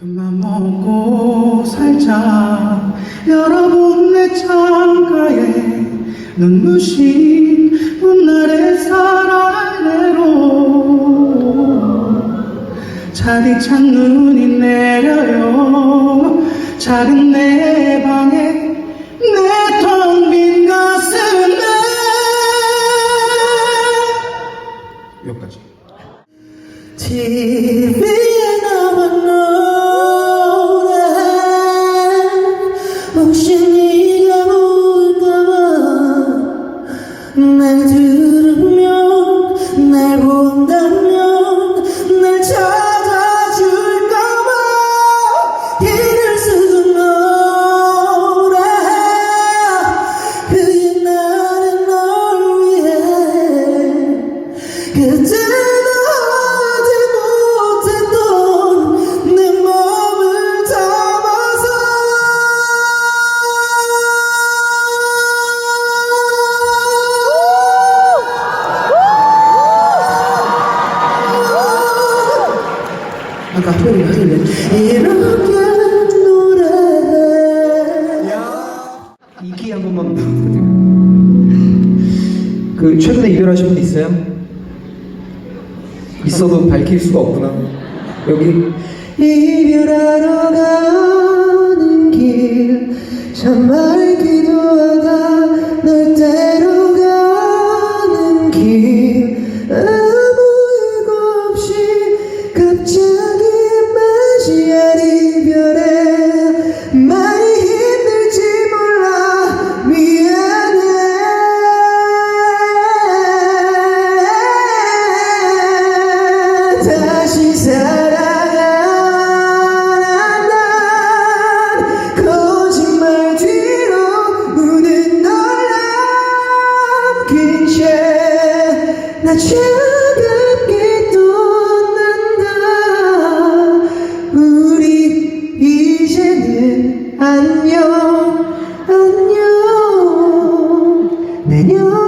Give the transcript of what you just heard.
그만 먹고 살자. 여러분 내 창가에 눈부신 봄날의 사랑대로 차디찬 눈이 내려요. 작은 내 방에 내 텅 빈 가슴에. 여기까지. TV 혹시 네가 볼까봐 날 들으 소리 하길래 이렇게 노래해 인기 한 번만. 그 최근에 이별하신 분 있어요? 있어도 밝힐 수가 없구나. 여기 이별하러 가는 길 정말 기 차갑게 떠난다. 우리 이제는 안녕 안녕. 내년은